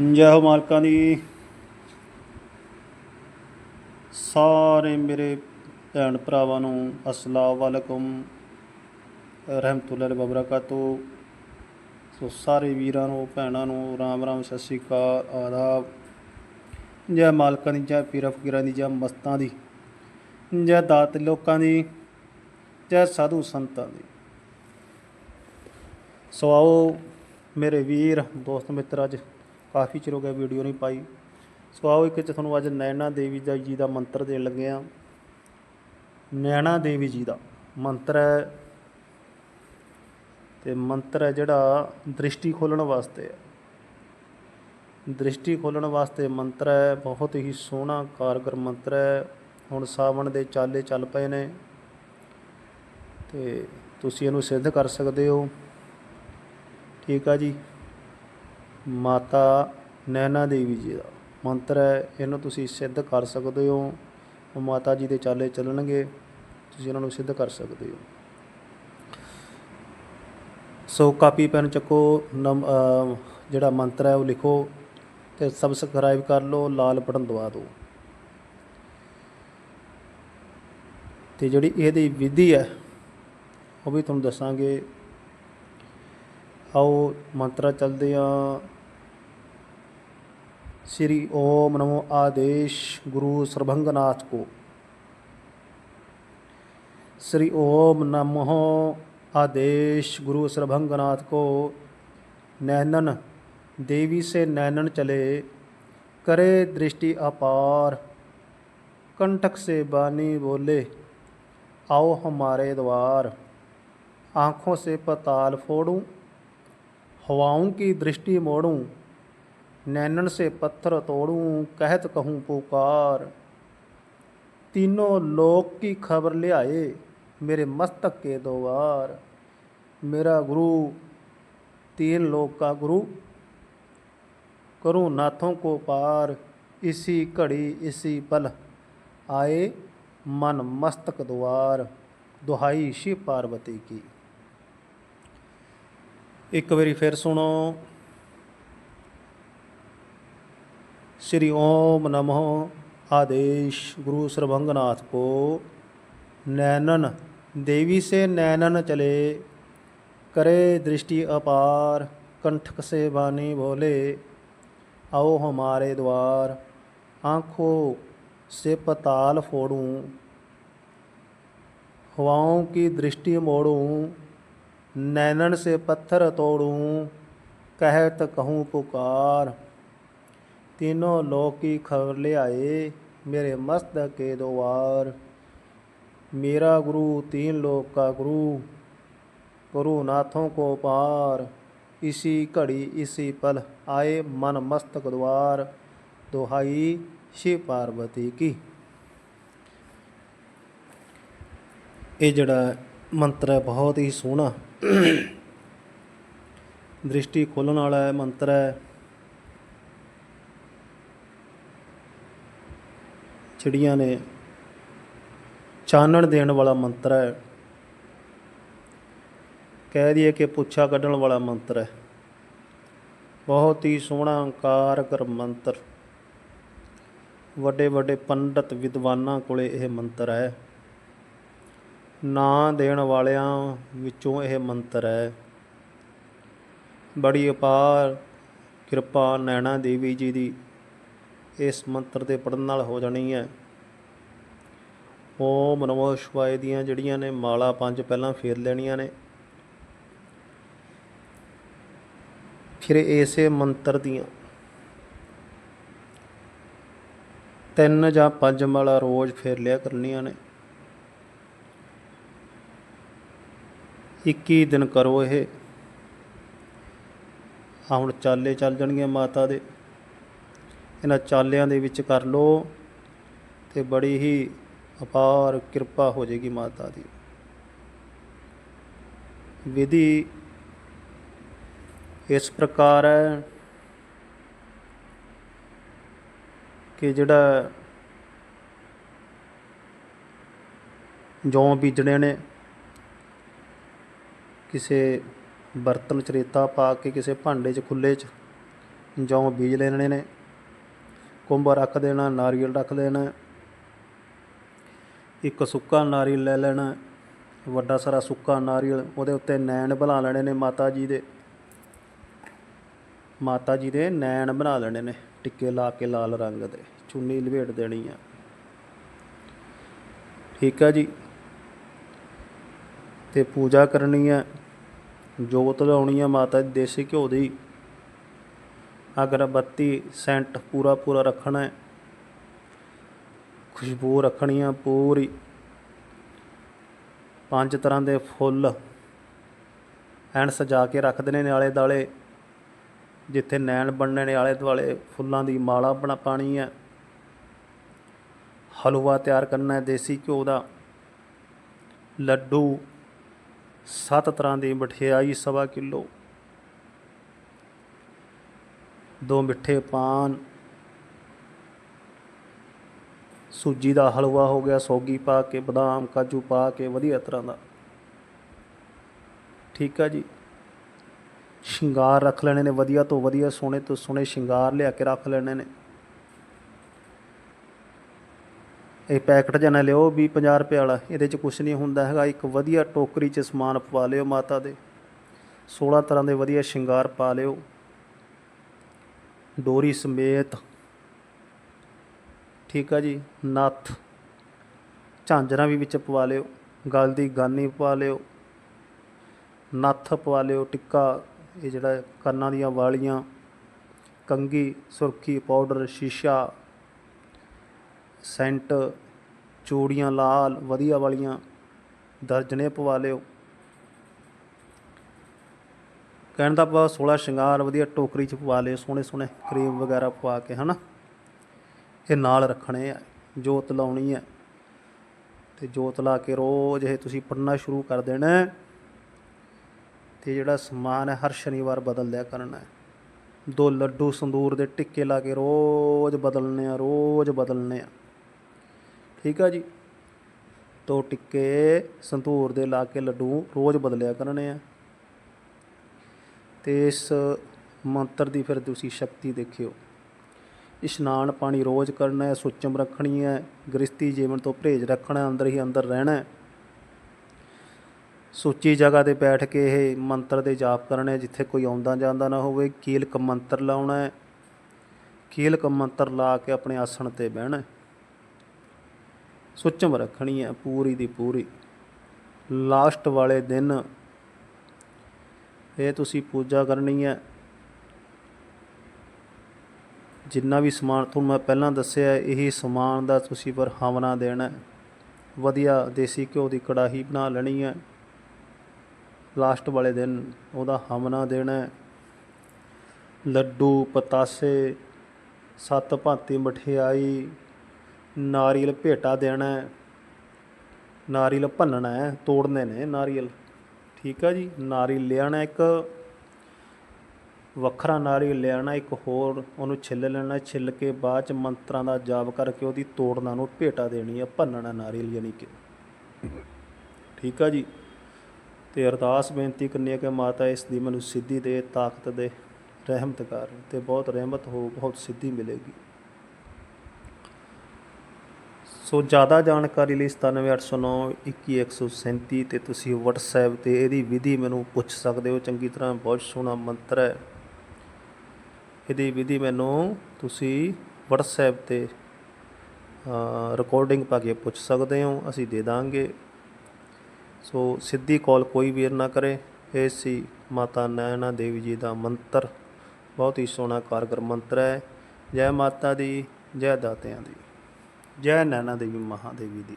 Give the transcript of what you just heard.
ਜੈ ਹੋ ਮਾਲਕਾਂ ਦੀ। ਸਾਰੇ ਮੇਰੇ ਭੈਣ ਭਰਾਵਾਂ ਨੂੰ ਅਸਲਾਮ ਵਾਲੇਕੁਮ। ਰਹਿਮਤੁਲਾਹ ਵਬਰਕਾਤੂ ਸੋ ਸਾਰੇ ਵੀਰਾਂ ਨੂੰ, ਭੈਣਾਂ ਨੂੰ ਰਾਮ ਰਾਮ, ਸਤਿ ਸ਼੍ਰੀ ਅਕਾਲ, ਆਦਾਬ। ਜੈ ਮਾਲਕਾਂ ਦੀ, ਜੈ ਪੀਰਾਂ ਫਕੀਰਾਂ ਦੀ, ਜੈ ਮਸਤਾਂ ਦੀ, ਜੈ ਦਾਤ ਲੋਕਾਂ ਦੀ, ਜੈ ਸਾਧੂ ਸੰਤਾਂ ਦੀ। ਸੋ ਆਓ ਮੇਰੇ ਵੀਰ, ਦੋਸਤ ਮਿੱਤਰ ਅੱਜ ਕਾਫੀ ਚਿਰ ਹੋ ਗਿਆ ਵੀਡੀਓ ਨਹੀਂ ਪਾਈ। ਸੋ ਆਓ ਇੱਕ ਚ ਤੁਹਾਨੂੰ ਅੱਜ ਨੈਣਾ ਦੇਵੀ ਦਾ ਜੀ ਦਾ ਮੰਤਰ ਦੇਣ ਲੱਗੇ ਆ ਨੈਣਾ ਦੇਵੀ ਜੀ ਦਾ ਮੰਤਰ ਹੈ ਤੇ ਮੰਤਰ ਹੈ ਜਿਹੜਾ ਦ੍ਰਿਸ਼ਟੀ ਖੋਲਣ ਵਾਸਤੇ ਹੈ। ਦ੍ਰਿਸ਼ਟੀ ਖੋਲਣ ਵਾਸਤੇ ਮੰਤਰ ਹੈ, ਬਹੁਤ ਹੀ ਸੋਹਣਾ ਕਾਰਗਰ ਮੰਤਰ ਹੈ। ਹੁਣ ਸਾਵਣ ਦੇ ਚਾਲੇ ਚੱਲ ਪਏ ਨੇ ਤੇ ਤੁਸੀਂ ਇਹਨੂੰ ਸਿੱਧ ਕਰ ਸਕਦੇ ਹੋ। ਠੀਕ ਆ ਜੀ। ਮਾਤਾ ਨੈਣਾ ਦੇਵੀ ਜੀ ਦਾ ਮੰਤਰ ਹੈ, ਇਹਨੂੰ ਤੁਸੀਂ ਸਿੱਧ ਕਰ ਸਕਦੇ ਹੋ। ਉਹ ਮਾਤਾ ਜੀ ਦੇ ਚਾਲੇ ਚੱਲਣਗੇ, ਤੁਸੀਂ ਇਹਨਾਂ ਨੂੰ ਸਿੱਧ ਕਰ ਸਕਦੇ ਹੋ। ਸੋ ਕਾਪੀ, ਪੈਨ ਚੱਕੋ, ਨਮ ਜਿਹੜਾ ਮੰਤਰ ਹੈ ਉਹ ਲਿਖੋ ਤੇ ਸਬਸਕ੍ਰਾਈਬ ਕਰ ਲਓ, ਲਾਲ ਬਟਨ ਦਬਾ ਦਿਓ। ਤੇ ਜਿਹੜੀ ਇਹਦੀ ਵਿਧੀ ਹੈ, ਉਹ ਵੀ ਤੁਹਾਨੂੰ ਦੱਸਾਂਗੇ। ਆਓ ਮੰਤਰਾ ਚੱਲਦੇ ਆ श्री ओम नमो आदेश गुरु सर्भंगनाथ को। श्री ओम नमो आदेश गुरु सर्भंगनाथ को। नैनन, देवी से नैनन चले, करे दृष्टि अपार, कंटक से बानी बोले, आओ हमारे द्वार, आँखों से पताल फोड़ूं, हवाओं की दृष्टि मोड़ूं नैनन से पत्थर तोड़ूं कहत कहूँ पुकार तीनों लोक की खबर ले आए मेरे मस्तक के दो बार मेरा गुरु तीन लोक का गुरु करूँ नाथों को पार इसी घड़ी इसी पल आए मन मस्तक द्वार दुहाई शिव पार्वती की एक बारी फिर सुनो श्री ओम नमः। आदेश गुरु सर्वंगनाथ को नैनन, देवी से नैनन चले। करे दृष्टि अपार कंठक से वाणी बोले। आओ हमारे द्वार, आँखों से पताल फोड़ूं। हवाओं की दृष्टि मोड़ूं, नैनन से पत्थर तोड़ूं। कहत कहूँ पुकार तीनों लोक की खबर ले आए मेरे मस्तक के द्वार मेरा गुरु तीन लोक का गुरु गुरु नाथों को पार इसी घड़ी इसी पल आए मन मस्तक द्वार दुहाई शिव पार्वती की ਇਹ ਜਿਹੜਾ ਮੰਤਰ ਹੈ ਬਹੁਤ ਹੀ ਸੋਹਣਾ ਦ੍ਰਿਸ਼ਟੀ ਖੋਲਣ ਵਾਲਾ ਹੈ ਮੰਤਰ ਹੈ ਚਿੜੀਆਂ ਨੇ ਚਾਨਣ ਦੇਣ ਵਾਲਾ ਮੰਤਰ ਹੈ। ਕਹਿ ਦਈਏ ਕਿ ਪੁੱਛਾ ਕੱਢਣ ਵਾਲਾ ਮੰਤਰ ਹੈ। ਬਹੁਤ ਹੀ ਸੋਹਣਾ ਕਾਰਗਰ ਮੰਤਰ। ਵੱਡੇ ਵੱਡੇ ਪੰਡਤ ਵਿਦਵਾਨਾਂ ਕੋਲੇ ਇਹ ਮੰਤਰ ਹੈ। ਨਾਂ ਦੇਣ ਵਾਲਿਆਂ ਵਿੱਚੋਂ ਇਹ ਮੰਤਰ ਹੈ। ਬੜੀ ਅਪਾਰ ਕਿਰਪਾ ਨੈਣਾ ਦੇਵੀ ਜੀ ਦੀ ਇਸ ਮੰਤਰ ਦੇ ਪੜਨ ਨਾਲ ਹੋ ਜਾਣੀ ਹੈ। ਓਮ ਨਮੋ ਸ਼ਿਵਾਏ ਦੀਆਂ ਜਿਹੜੀਆਂ ਨੇ ਮਾਲਾ ਪੰਜ ਪਹਿਲਾਂ ਫੇਰ ਲੈਣੀਆਂ ਨੇ। ਫਿਰ ਇਸੇ ਮੰਤਰ ਦੀਆਂ ਤਿੰਨ ਜਾਂ ਪੰਜ ਮਾਲਾ ਰੋਜ਼ ਫੇਰ ਲਿਆ ਕਰਨੀਆਂ ਨੇ। 21 ਦਿਨ ਕਰੋ ਇਹ। ਆ ਹੁਣ ਚਾਲੇ ਚੱਲ ਜਾਣਗੇ ਮਾਤਾ ਦੇ। ਇਹਨਾਂ ਚਾਲਿਆਂ ਦੇ ਵਿੱਚ ਕਰ ਲਓ ਤੇ ਬੜੀ ਹੀ ਅਪਾਰ ਕਿਰਪਾ ਹੋ ਜਾਏਗੀ ਮਾਤਾ ਦੀ। ਵਿਧੀ ਇਸ ਪ੍ਰਕਾਰ ਹੈ ਕਿ ਜਿਹੜਾ ਜੌਂ ਬੀਜਣੇ ਨੇ, ਕਿਸੇ ਬਰਤਨ ਚ ਰੇਤਾ ਪਾ ਕੇ, ਕਿਸੇ ਭਾਂਡੇ 'ਚ ਖੁੱਲੇ 'ਚ ਜੌਂ ਬੀਜ ਲੈਣੇ ਨੇ ਕੁੰਭ ਰੱਖ ਦੇਣਾ, ਨਾਰੀਅਲ ਰੱਖ ਦੇਣਾ, ਇੱਕ ਸੁੱਕਾ ਨਾਰੀਅਲ ਲੈ ਲੈਣਾ, ਵੱਡਾ ਸਾਰਾ ਸੁੱਕਾ ਨਾਰੀਅਲ, ਉਹਦੇ ਉੱਤੇ ਨੈਣ ਬਣਾ ਲੈਣੇ ਨੇ ਮਾਤਾ ਜੀ ਦੇ। ਮਾਤਾ ਜੀ ਦੇ ਨੈਣ ਬਣਾ ਲੈਣੇ ਨੇ, ਟਿੱਕੇ ਲਾ ਕੇ ਲਾਲ ਰੰਗ ਦੇ, ਚੁੰਨੀ ਲਵੇਟ ਦੇਣੀ ਆ। ਠੀਕ ਆ ਜੀ। ਤੇ ਪੂਜਾ ਕਰਨੀ ਆ, ਜੋਤ ਲਾਉਣੀ ਆ ਮਾਤਾ ਦੀ ਦੇਸੀ ਘਿਓ ਦੀ। ਅਗਰਬੱਤੀ ਸੈਂਟ ਪੂਰਾ ਪੂਰਾ ਰੱਖਣਾ ਹੈ। ਖੁਸ਼ਬੂ ਰੱਖਣੀ ਆ ਪੂਰੀ। ਪੰਜ ਤਰ੍ਹਾਂ ਦੇ ਫੁੱਲ ਐਨ ਸਜਾ ਕੇ ਰੱਖਦੇ ਨੇ ਆਲੇ ਦਾਲੇ। ਜਿੱਥੇ ਨੈਣ ਬਣਨੇ ਨੇ ਆਲੇ ਦੁਆਲੇ ਫੁੱਲਾਂ ਦੀ ਮਾਲਾ ਬਣਾ ਪਾਣੀ ਹੈ। ਹਲਵਾ ਤਿਆਰ ਕਰਨਾ ਹੈ ਦੇਸੀ ਘਿਓ ਦਾ। ਲੱਡੂ ਸੱਤ ਤਰ੍ਹਾਂ ਦੀ ਮਠਿਆਈ ਸਵਾ ਕਿਲੋ। ਦੋ ਮਿੱਠੇ ਪਾਨ, ਸੂਜੀ ਦਾ ਹਲਵਾ ਹੋ ਗਿਆ, ਸੌਗੀ ਪਾ ਕੇ, ਬਦਾਮ, ਕਾਜੂ ਪਾ ਕੇ, ਵਧੀਆ ਤਰ੍ਹਾਂ ਦਾ। ਠੀਕ ਆ ਜੀ। ਸ਼ਿੰਗਾਰ ਰੱਖ ਲੈਣੇ ਨੇ, ਵਧੀਆ ਤੋਂ ਵਧੀਆ ਸੋਹਣੇ ਤੋਂ ਸੋਹਣੇ ਸ਼ਿੰਗਾਰ ਲਿਆ ਕੇ ਰੱਖ ਲੈਣੇ ਨੇ। ਇਹ ਪੈਕਟ ਜਨਾ ਲਿਓ ਵੀ 50 ਰੁਪਏ ਵਾਲਾ। ਇਹਦੇ 'ਚ ਕੁਝ ਨਹੀਂ ਹੁੰਦਾ ਹੈਗਾ। ਇੱਕ ਵਧੀਆ ਟੋਕਰੀ 'ਚ ਸਮਾਨ ਪਵਾ ਲਿਓ ਮਾਤਾ ਦੇ। 16 ਤਰ੍ਹਾਂ ਦੇ ਵਧੀਆ ਸ਼ਿੰਗਾਰ ਪਾ ਲਿਓ। ਡੋਰੀ ਸਮੇਤ। ਠੀਕ ਆ ਜੀ, ਨੱਥ। ਝਾਂਜਰਾਂ ਵੀ ਵਿੱਚ ਪਵਾ ਲਿਓ, ਗਲ ਦੀ ਗਾਨੀ ਪਵਾ ਲਿਓ। ਨੱਥ ਪਵਾ ਲਿਓ, ਟਿੱਕਾ, ਇਹ ਜਿਹੜਾ ਕੰਨਾਂ ਦੀਆਂ ਵਾਲੀਆਂ। ਕੰਗੀ ਸੁਰਖੀ, ਪਾਊਡਰ, ਸ਼ੀਸ਼ਾ। ਸੈਂਟ, ਚੂੜੀਆਂ ਲਾਲ, ਵਧੀਆ ਵਾਲੀਆਂ। ਦਰਜਨੇ ਪਵਾ ਲਿਓ। ਕਹਿਣ ਦਾ ਭਾਵ 16 ਸ਼ਿੰਗਾਰ, ਵਧੀਆ ਟੋਕਰੀ ਚ ਪਵਾ ਲਿਓ ਸੋਹਣੇ ਸੋਹਣੇ ਕਰੀਮ ਵਗੈਰਾ ਪਵਾ ਕੇ, ਹਨਾ? ਇਹ ਨਾਲ ਰੱਖਣੇ ਆ, ਜੋਤ ਲਾਉਣੀ ਹੈ ਤੇ ਜੋਤ ਲਾ ਕੇ ਰੋਜ਼ ਇਹ ਤੁਸੀਂ ਪੜਨਾ ਸ਼ੁਰੂ ਕਰ ਦੇਣਾ ਹੈ। ਤੇ ਜਿਹੜਾ ਸਮਾਨ ਹੈ, ਹਰ ਸ਼ਨੀਵਾਰ ਬਦਲ ਲਿਆ ਕਰਨਾ ਹੈ। ਦੋ ਲੱਡੂ ਸੰਦੂਰ ਦੇ ਟਿੱਕੇ ਲਾ ਕੇ ਰੋਜ਼ ਬਦਲਨੇ ਆ, ਰੋਜ਼ ਬਦਲਨੇ ਆ। ਠੀਕ ਆ ਜੀ? ਦੋ ਟਿੱਕੇ ਸੰਤੂਰ ਦੇ ਲਾ ਕੇ ਲੱਡੂ ਰੋਜ਼ ਬਦਲਿਆ ਕਰਨੇ ਆ। ਤੇ ਇਸ ਮੰਤਰ ਦੀ ਫਿਰ ਤੁਸੀਂ ਸ਼ਕਤੀ ਦੇਖਿਓ। ਇਸ਼ਨਾਨ ਪਾਣੀ ਰੋਜ਼ ਕਰਨਾ ਹੈ, ਸੁੱਚਮ ਰੱਖਣੀ ਹੈ ਗ੍ਰਸਤੀ ਜੀਵਨ ਤੋਂ ਪਰਹੇਜ਼ ਰੱਖਣਾ ਅੰਦਰ ਹੀ ਅੰਦਰ ਰਹਿਣਾ ਸੁੱਚੀ ਜਗ੍ਹਾ ਤੇ ਬੈਠ ਕੇ ਇਹ ਮੰਤਰ ਦੇ ਜਾਪ ਕਰਨੇ ਜਿੱਥੇ ਕੋਈ ਆਉਂਦਾ ਜਾਂਦਾ ਨਾ ਹੋਵੇ ਕੀਲਕ ਮੰਤਰ ਲਾਉਣਾ ਹੈ। ਕੀਲਕ ਮੰਤਰ ਲਾ ਕੇ ਆਪਣੇ ਆਸਣ ਤੇ ਬਹਿਣਾ ਹੈ। ਸੁੱਚਮ ਰੱਖਣੀ ਹੈ ਪੂਰੀ ਦੀ ਪੂਰੀ। ਲਾਸਟ ਵਾਲੇ ਦਿਨ ਇਹ ਤੁਸੀਂ ਪੂਜਾ ਕਰਨੀ ਹੈ। ਜਿੰਨਾ ਵੀ ਸਮਾਨ ਤੁਹਾਨੂੰ ਮੈਂ ਪਹਿਲਾਂ ਦੱਸਿਆ, ਇਹੀ ਸਮਾਨ ਦਾ ਤੁਸੀਂ ਪਰ ਹਵਨਾ ਦੇਣਾ ਵਧੀਆ ਦੇਸੀ ਘਿਓ ਦੀ ਕੜਾਹੀ ਬਣਾ ਲੈਣੀ ਹੈ। ਲਾਸਟ ਵਾਲੇ ਦਿਨ ਉਹਦਾ ਹਵਨਾ ਦੇਣਾ ਲੱਡੂ, ਪਤਾਸੇ, ਸੱਤ ਭਾਂਤੀ ਮਠਿਆਈ, ਨਾਰੀਅਲ ਭੇਟਾ ਦੇਣਾ ਨਾਰੀਅਲ ਭੰਨਣਾ ਤੋੜਨੇ ਨੇ ਨਾਰੀਅਲ। ਠੀਕ ਆ ਜੀ ਨਾਰੀਅਲ ਲਿਆਣਾ ਇੱਕ, ਵੱਖਰਾ ਨਾਰੀਅਲ ਲਿਆਣਾ ਇੱਕ ਹੋਰ, ਉਹਨੂੰ ਛਿੱਲ ਲੈਣਾ, ਛਿੱਲ ਕੇ ਬਾਅਦ ਚ ਮੰਤਰਾਂ ਦਾ ਜਾਪ ਕਰਕੇ ਉਹਦੀ ਤੋੜਨਾ ਨੂੰ ਭੇਟਾ ਦੇਣੀ ਹੈ ਭੰਨਣਾ ਨਾਰੀਅਲ ਯਾਨੀ ਕਿ। ਠੀਕ ਆ ਜੀ, ਤੇ ਅਰਦਾਸ ਬੇਨਤੀ ਕਰਨੀ ਹੈ ਕਿ ਮਾਤਾ ਇਸ ਦੀ ਮੈਨੂੰ ਸਿੱਧੀ ਦੇ, ਤਾਕਤ ਦੇ, ਰਹਿਮਤ ਕਰ, ਤੇ ਬਹੁਤ ਰਹਿਮਤ ਹੋ, ਬਹੁਤ ਸਿੱਧੀ ਮਿਲੇਗੀ। ਸੋ ਜ਼ਿਆਦਾ ਜਾਣਕਾਰੀ ਲਈ 97809 21137 ਤੇ ਤੁਸੀਂ WhatsApp ਤੇ ਇਹਦੀ ਵਿਧੀ ਮੈਨੂੰ ਪੁੱਛ ਸਕਦੇ ਹੋ। ਚੰਗੀ ਤਰ੍ਹਾਂ ਬਹੁਤ ਸੋਹਣਾ ਮੰਤਰ ਹੈ। ਇਹਦੀ ਵਿਧੀ ਮੈਨੂੰ ਤੁਸੀਂ WhatsApp ਤੇ ਰਿਕਾਰਡਿੰਗ ਪਾ ਕੇ ਪੁੱਛ ਸਕਦੇ ਹੋ। ਅਸੀਂ ਦੇ ਦਾਂਗੇ। ਸੋ ਸਿੱਧੀ ਕਾਲ ਕੋਈ ਵੀਰ ਨਾ ਕਰੇ। ਇਹ ਸੀ ਮਾਤਾ ਨੈਣਾ ਦੇਵੀ ਜੀ ਦਾ ਮੰਤਰ। ਬਹੁਤ ਹੀ ਸੋਹਣਾ ਕਾਰਗਰ ਮੰਤਰ ਹੈ। ਜੈ ਮਾਤਾ ਦੀ, ਜੈ ਦਾਤਿਆਂ ਦੀ। ਜੈ ਨੈਣਾ ਦੇਵੀ ਮਹਾਦੇਵੀ ਦੀ